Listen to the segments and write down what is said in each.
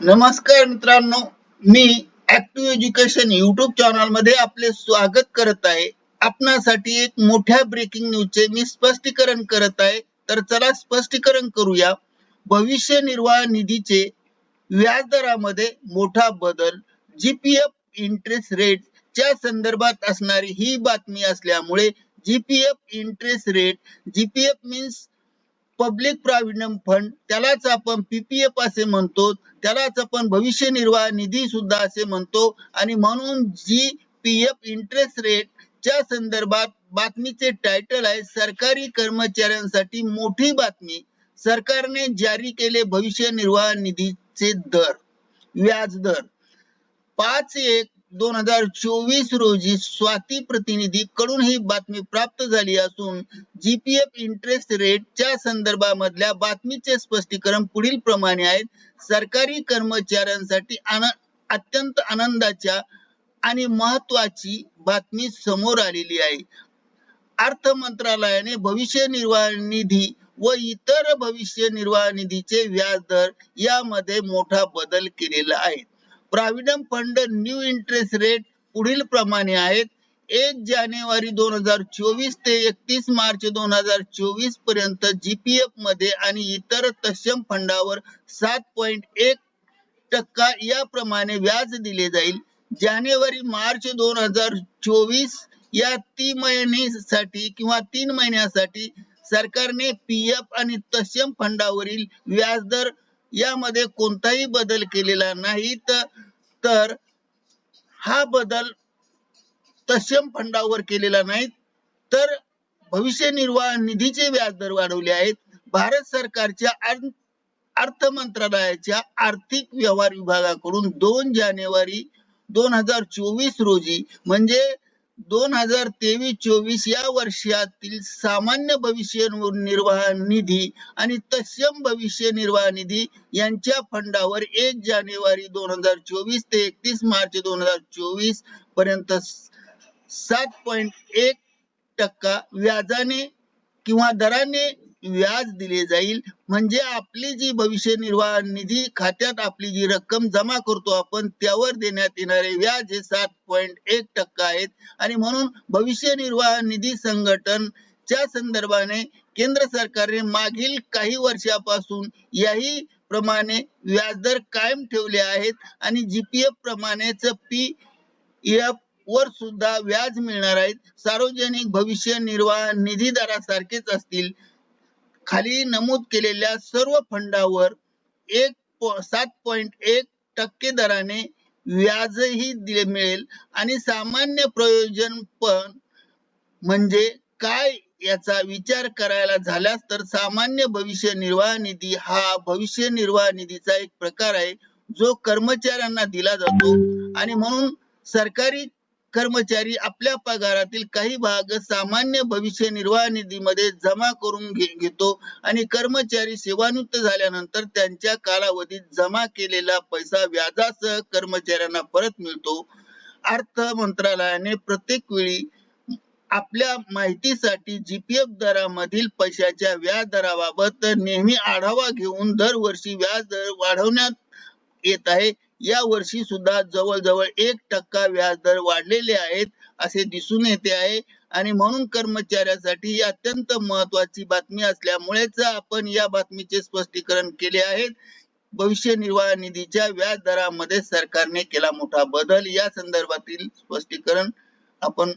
नमस्कार मित्रांनो मी ऍक्टिव्ह एज्युकेशन युट्यूब चॅनलमध्ये आपले स्वागत करत आहे. आपणासाठी एक मोठ्या ब्रेकिंग न्यूजचे मी स्पष्टीकरण करत आहे. तर चला स्पष्टीकरण करूया. भविष्य निर्वाह निधीचे व्याजदरामध्ये मोठा बदल जीपीएफ इंटरेस्ट रेट च्या संदर्भात असणारी ही बातमी असल्यामुळे GPF interest rate GPF means public provident fund त्यालाच आपण पीपीएफ असे म्हणतो त्यालाच आपण भविष्य निर्वाह निधी सुद्धा असे म्हणतो. आणि म्हणून G P F interest rate च्या संदर्भात बातमीचे टायटल आहे सरकारी कर्मचाऱ्यांसाठी मोठी बातमी. सरकारने जारी केले भविष्य निर्वाह निधीचे दर व्याज दर. पाच एक दोन हजार चोवीस रोजी स्वाती प्रतिनिधी कडून ही बातमी प्राप्त झाली असून जीपीएफ इंटरेस्ट रेटच्या संदर्भामधल्या बातमीचे स्पष्टीकरण पुढील प्रमाणे आहेत. सरकारी कर्मचाऱ्यांसाठी अत्यंत आनंदाच्या आणि महत्वाची बातमी समोर आलेली आहे. अर्थ मंत्रालयाने भविष्य निर्वाह निधी व इतर भविष्य निर्वाह निधीचे व्याज दर यामध्ये मोठा बदल केलेला आहे. Provident fund new interest rate पुढील प्रमाणे आहेत. एक जानेवारी दोन हजार चोवीस ते एकतीस मार्च दोन हजार चोवीसपर्यंत जीपीएफमध्ये आणि इतर तत्सम फंडावर सात पॉइंट एक टक्का याप्रमाणे व्याज दिले जाईल. जानेवारी मार्च दोन हजार चोवीस या तीन महिन्यासाठी किंवा तीन महिन्यासाठी सरकारने पी एफ आणि तत्सम फंडावरील व्याजदर यामध्ये कोणताही बदल केलेला नाही तर हा बदल तत्सम फंडावर केलेला नाही तर भविष्य निर्वाह निधीचे व्याजदर वाढवले आहेत. भारत सरकारच्या अर्थ मंत्रालयाच्या आर्थिक व्यवहार विभागाकडून दोन जानेवारी दोन हजार चोवीस रोजी म्हणजे दोन हजार तेवीस चोवीस या वर्षातील सामान्य भविष्य निर्वाह निधी आणि तत्सम भविष्य निर्वाह निधी यांच्या फंडावर एक जानेवारी दोन हजार चोवीस ते एकतीस मार्च दोन हजार चोवीसपर्यंत सात पॉइंट एक टक्का व्याजाने किंवा दराने व्याज दिले जाईल. म्हणजे आपली जी भविष्य निर्वाह निधी खात्यात आपली जी रक्कम जमा करतो आपण त्यावर देण्यात येणारे व्याज हे सात पॉइंट एक टक्का आहेत. आणि म्हणून भविष्य निर्वाह निधी संघटन च्या संदर्भाने केंद्र सरकारने मागील काही वर्षापासून याही प्रमाणे व्याजदर कायम ठेवले आहेत. आणि जीपीएफ प्रमाणेच पी एफ वर सुद्धा व्याज मिळणार आहेत. सार्वजनिक भविष्य निर्वाह निधी दरासारखेच असतील. खाली नमूद केलेल्या सर्व फंडावर एक सात पॉइंट एक टक्के दराने व्याजही दिले मिळेल. आणि सामान्य प्रयोजन पण म्हणजे काय याचा विचार करायला झाल्यास तर सामान्य भविष्य निर्वाह निधी हा भविष्य निर्वाह निधीचा एक प्रकार आहे जो कर्मचाऱ्यांना दिला जातो. आणि म्हणून सरकारी कर्मचारी आपल्या पगारातील काही भाग सामान्य भविष्य निर्वाह निधीमध्ये जमा करून घेतो आणि कर्मचारी सेवानिवृत्त झाल्यानंतर त्यांच्या कालावधीत जमा केलेला पैसा व्याजासह कर्मचाऱ्यांना परत मिळतो. अर्थ मंत्रालयाने प्रत्येक वेळी आपल्या माहितीसाठी जीपीएफ दरामधील पैशाच्या व्याज दराबाबत नेहमी आढावा घेऊन दरवर्षी व्याज दर वाढवण्यात येत आहे. या वर्षी सुद्धा जवळजवळ एक टक्का व्याजदर वाढलेले आहेत असे दिसून येते आहे. आणि म्हणून कर्मचाऱ्यासाठी ही अत्यंत महत्वाची बातमी असल्यामुळेच आपण या बातमीचे स्पष्टीकरण केले आहे. भविष्य निर्वाह निधीच्या व्याज दरामध्ये सरकारने केला मोठा बदल. या संदर्भातील स्पष्टीकरण आपण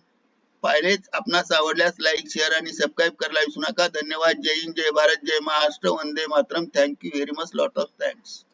पाहिलेच. आपणास आवडल्यास लाईक शेअर आणि सबस्क्राईब करायला विसरू नका. धन्यवाद. जय हिंद. जय भारत. जय Maharashtra. Vande Mataram. Thank you very much lot of thanks